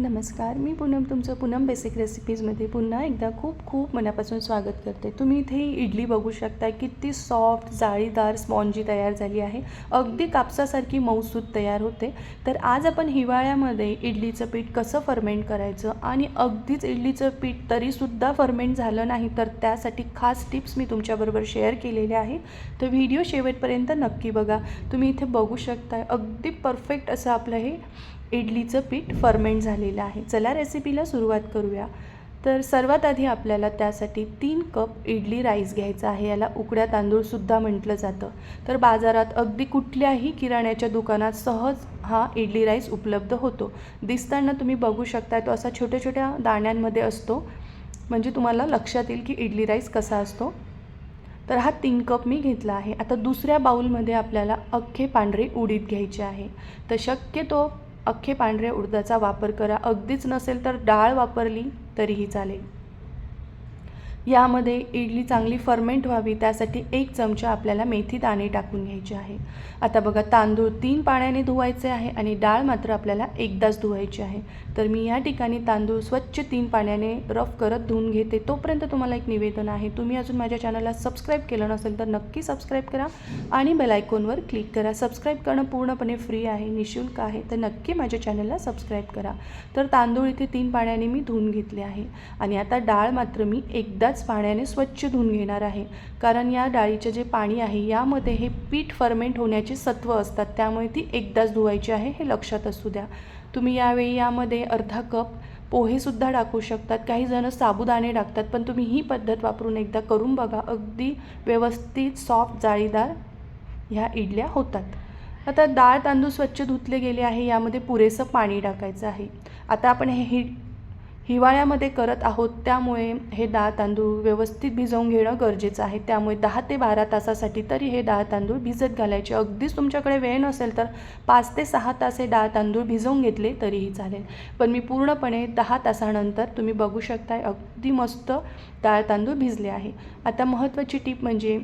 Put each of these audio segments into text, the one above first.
नमस्कार मी पूनम तुमचं पूनम बेसिक रेसिपीजमध्ये पुन्हा एकदा खूप खूप मनापासून स्वागत करते. तुम्ही इथे ही इडली बघू शकता किती सॉफ्ट जाळीदार स्पॉन्जी तयार झाली आहे. अगदी कापसासारखी मऊसूद तयार होते. तर आज आपण हिवाळ्यामध्ये इडलीचं पीठ कसं फर्मेंट करायचं आणि अगदीच इडलीचं पीठ तरीसुद्धा फर्मेंट झालं नाही तर त्यासाठी खास टिप्स मी तुमच्याबरोबर शेअर केलेल्या आहे तर व्हिडिओ शेवटपर्यंत नक्की बघा. तुम्ही इथे बघू शकता अगदी परफेक्ट असं आपलं हे इडलीचं पीठ फर्मेंट झालेलं आहे. चला रेसिपीला सुरुवात करूया. तर सर्वात आधी आपल्याला त्यासाठी तीन कप इडली राईस घ्यायचा आहे. याला उकड्या तांदूळसुद्धा म्हटलं जातं. तर बाजारात अगदी कुठल्याही किराण्याच्या दुकानात सहज हा इडली राईस उपलब्ध होतो. दिसताना तुम्ही बघू शकता तो असा छोट्या छोट्या दाण्यांमध्ये असतो. म्हणजे तुम्हाला लक्षात येईल की इडली राईस कसा असतो. तर हा तीन कप मी घेतला आहे. आता दुसऱ्या बाऊलमध्ये आपल्याला अख्खे पांढरे उडीद घ्यायचे आहे. तर शक्यतो अख्खे पांढऱ्या उडदाचा वापर करा. अगदीच नसेल तर डाळ वापरली तरीही चालेल. यामध्ये इडली चांगली फर्मेंट व्हावी त्यासाठी एक चमचा आपल्याला मेथी दाणे टाकून घ्यायचे आहे. आता बघा तांदूळ तीन पाण्याने धुवायचे आहे आणि डाळ मात्र आपल्याला एकदाच धुवायची आहे. तर मी या ठिकाणी तांदूळ स्वच्छ तीन पाण्याने रफ करत धुवून घेते. तोपर्यंत तुम्हाला एक निवेदन आहे. तुम्ही अजून माझ्या चॅनलला सबस्क्राईब केलं नसेल तर नक्की सबस्क्राईब करा आणि बेलायकोनवर क्लिक करा. सबस्क्राईब करणं पूर्णपणे फ्री आहे निशुल्क आहे. तर नक्की माझ्या चॅनलला सबस्क्राईब करा. तर तांदूळ इथे तीन पाण्याने मी धुवून घेतले आहे. आणि आता डाळ मात्र मी एकदाच पाण्याने स्वच्छ धुवून घेणार आहे. कारण या डाळीचे जे पाणी आहे यामध्ये हे पीठ फर्मेंट होण्याची सत्व असतात. त्यामुळे ती एकदाच धुवायची आहे हे लक्षात असू द्या. तुम्ही यावेळी यामध्ये अर्धा कप पोहेसुद्धा टाकू शकतात. काही जण साबुदाणे टाकतात पण तुम्ही ही पद्धत वापरून एकदा करून बघा. अगदी व्यवस्थित सॉफ्ट जाळीदार ह्या इडल्या होतात. आता डाळ तांदूळ स्वच्छ धुतले गेले आहे यामध्ये पुरेसं पाणी टाकायचं आहे. आता आपण हे हिवाळ्यामध्ये करत आहोत त्यामुळे हे डाळ तांदूळ व्यवस्थित भिजवून घेणं गरजेचं आहे. त्यामुळे दहा ते बारा तासासाठी तरी हे डाळ तांदूळ भिजत घालायचे. अगदीच तुमच्याकडे वेळ नसेल तर पाच ते सहा तास हे डाळ तांदूळ भिजवून घेतले तरीही चालेल. पण मी पूर्णपणे दहा तासानंतर तुम्ही बघू शकताय अगदी मस्त डाळ तांदूळ भिजले आहे. आता महत्त्वाची टीप म्हणजे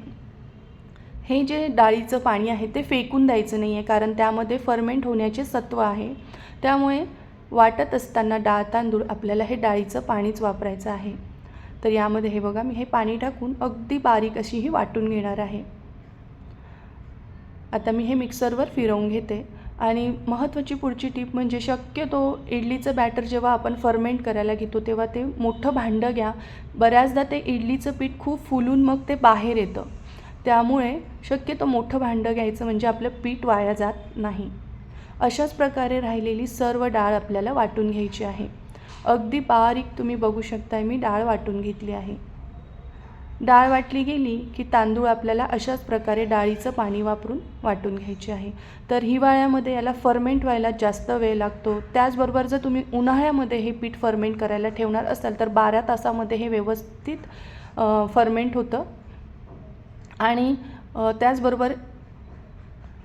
हे जे डाळीचं पाणी आहे ते फेकून द्यायचं नाही आहे कारण त्यामध्ये फर्मेंट होण्याचे सत्व आहे. त्यामुळे वाटत असताना डाळ तांदूळ आपल्याला हे डाळीचं पाणीच वापरायचं आहे. तर यामध्ये हे बघा मी हे पाणी टाकून अगदी बारीक अशी ही वाटून घेणार आहे. आता मी हे मिक्सरवर फिरवून घेते. आणि महत्त्वाची पुढची टीप म्हणजे शक्यतो इडलीचं बॅटर जेव्हा आपण फर्मेंट करायला घेतो तेव्हा ते मोठं भांडं घ्या. बऱ्याचदा ते इडलीचं पीठ खूप फुलून मग ते बाहेर येतं. त्यामुळे शक्यतो मोठं भांडं घ्यायचं म्हणजे आपलं पीठ वाया जात नाही. अशाच प्रकारे राहिलेली सर्व डाळ आपल्याला वाटून घ्यायची आहे. अगदी बारीक तुम्ही बघू शकताय मी डाळ वाटून घेतली आहे. डाळ वाटली गेली की तांदूळ आपल्याला अशाच प्रकारे डाळीचं पाणी वापरून वाटून घ्यायचे आहे. तर हिवाळ्यामध्ये याला फर्मेंट व्हायला जास्त वेळ लागतो. त्याचबरोबर जर तुम्ही उन्हाळ्यामध्ये हे पीठ फर्मेंट करायला ठेवणार असाल तर बारा तासामध्ये हे व्यवस्थित फर्मेंट होतं. आणि त्याचबरोबर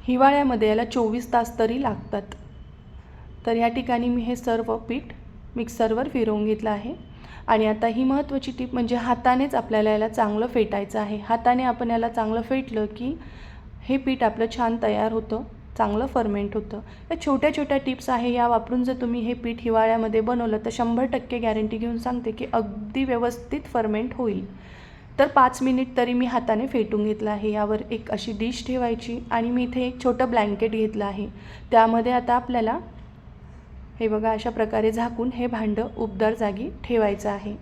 हिवाळ्यामध्ये याला चोवीस तास तरी लागतात. तर या ठिकाणी मी हे सर्व पीठ मिक्सरवर फिरवून घेतलं आहे. आणि आता ही महत्त्वाची टीप म्हणजे हातानेच आपल्याला याला चांगलं फेटायचं आहे. हाताने आपण याला चांगलं फेटलं की हे पीठ आपलं छान तयार होतं चांगलं फर्मेंट होतं. या छोट्या छोट्या टिप्स आहे या वापरून जर तुम्ही हे पीठ हिवाळ्यामध्ये बनवलं तर शंभर टक्के गॅरंटी घेऊन सांगते की अगदी व्यवस्थित फर्मेंट होईल. तर पाच मिनिट तरी मी हाताने फेटून घेतलं आहे. यावर एक अशी डिश ठेवायची आणि मी इथे एक छोटं ब्लँकेट घेतलं आहे. त्यामध्ये आता आपल्याला हे बघा अशा प्रकारे झाकून हे भांडं उबदार जागी ठेवायचं आहे.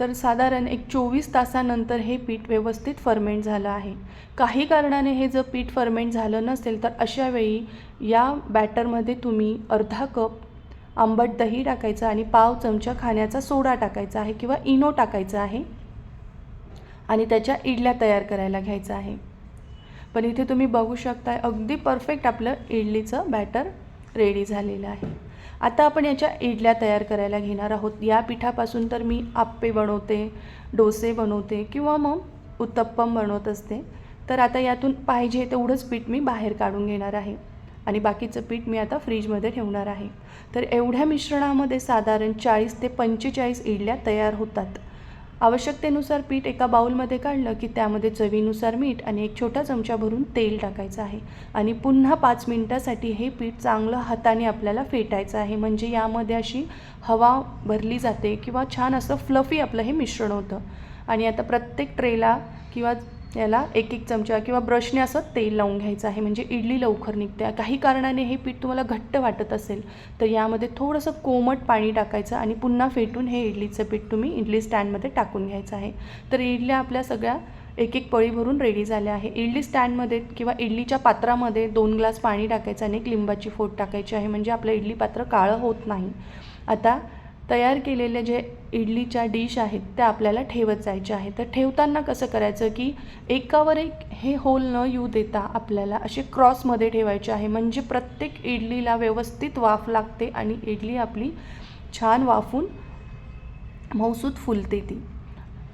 तर साधारण एक चोवीस तासानंतर हे पीठ व्यवस्थित फर्मेंट झालं आहे. काही कारणाने हे जर पीठ फर्मेंट झालं नसेल तर अशा वेळी या बॅटरमध्ये तुम्ही अर्धा कप आंबट दही टाकायचं आणि पाव चमचा खाण्याचा सोडा टाकायचा आहे किंवा इनो टाकायचा आहे. आणि त्याच्या इडल्या तयार करायला घ्यायचं आहे. पण इथे तुम्ही बघू शकता अगदी परफेक्ट आपलं इडलीचं बॅटर रेडी झालेलं आहे. आता आपण याच्या इडल्या तयार करायला घेणार आहोत. या पिठापासून तर मी आप्पे बनवते डोसे बनवते किंवा मग उत्तप्पम बनवत असते. तर आता यातून पाहिजे तेवढंच पीठ मी बाहेर काढून घेणार आहे. आणि बाकीचं पीठ मी आता फ्रीजमध्ये ठेवणार आहे. तर एवढ्या मिश्रणामध्ये साधारण चाळीस ते पंचेचाळीस इडल्या तयार होतात. आवश्यकतेनुसार पीठ एका बाऊलमध्ये काढलं की त्यामध्ये चवीनुसार मीठ आणि एक छोटा चमचा भरून तेल टाकायचं आहे. आणि पुन्हा पाच मिनटासाठी हे पीठ चांगलं हाताने आपल्याला फेटायचं आहे. म्हणजे यामध्ये अशी हवा भरली जाते किंवा छान असं फ्लफी आपलं हे मिश्रण होतं. आणि आता प्रत्येक ट्रेला किंवा याला एक एक चमचा किंवा ब्रशने असं तेल लावून घ्यायचं आहे. म्हणजे इडली लवकर निघते. काही कारणाने हे पीठ तुम्हाला घट्ट वाटत असेल तर यामध्ये थोडंसं कोमट पाणी टाकायचं आणि पुन्हा फेटून हे इडलीचं पीठ तुम्ही इडली स्टँडमध्ये टाकून घ्यायचं आहे. तर इडल्या आपल्या सगळ्या एक एक पळी भरून रेडी झाल्या आहे. इडली स्टँडमध्ये किंवा इडलीच्या पात्रामध्ये दोन ग्लास पाणी टाकायचं आणि एक लिंबाची फोड टाकायची आहे. म्हणजे आपलं इडली पात्र काळं होत नाही. आता तयार केलेले जे इडलीच्या डिश आहेत त्या आपल्याला ठेवत जायच्या आहेत तर ठेवताना कसं करायचं की एकावर एक हे होल न येऊ देता आपल्याला असे क्रॉसमध्ये ठेवायचे आहे. म्हणजे प्रत्येक इडलीला व्यवस्थित वाफ लागते आणि इडली आपली छान वाफून मौसूद फुलते ती.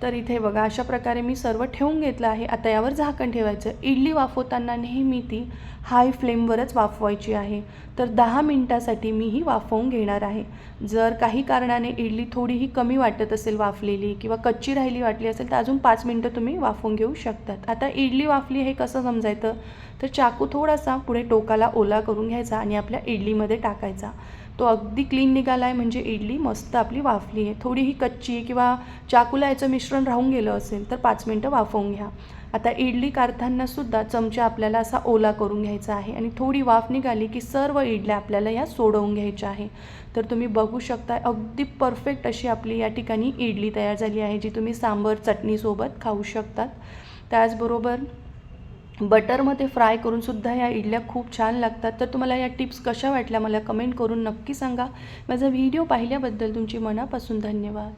तर इथे बघा अशा प्रकारे मी सर्व ठेवून घेतलं आहे. आता यावर झाकण ठेवायचं. इडली वाफवताना नेहमी ती हाय फ्लेमवरच वाफवायची आहे. तर दहा मिनटासाठी मी ही वाफवून घेणार आहे. जर काही कारणाने इडली थोडीही कमी वाटत असेल वाफलेली किंवा कच्ची राहिली वाटली असेल तर अजून पाच मिनटं तुम्ही वाफवून घेऊ शकतात. आता इडली वाफली हे कसं समजायचं? तर चाकू थोडासा पुढे टोकाला ओला करून घ्यायचा आणि आपल्या इडलीमध्ये टाकायचा. तो अगदी क्लीन निघाला आहे म्हणजे इडली मस्त आपली वाफली आहे. थोडीही कच्ची किंवा चाकूला याचं मिश्रण राहून गेलं असेल तर पाच मिनटं वाफवून घ्या. आता इडली काढताना सुद्धा चमचा आपल्याला असा ओला करून घ्यायचा आहे आणि थोडी वाफ निघाली की सर्व इडल्या आपल्याला या सोडवून घ्यायच्या आहे. तर तुम्ही बघू शकता अगदी परफेक्ट अशी आपली या ठिकाणी इडली तयार झाली आहे जी तुम्ही सांबर चटणीसोबत खाऊ शकतात. त्याचबरोबर बटरमध्ये फ्राय करूनसुद्धा या इडल्या खूप छान लागतात. तर तुम्हाला या टिप्स कशा वाटल्या मला कमेंट करून नक्की सांगा. माझा व्हिडिओ पाहिल्याबद्दल तुमची मनापासून धन्यवाद.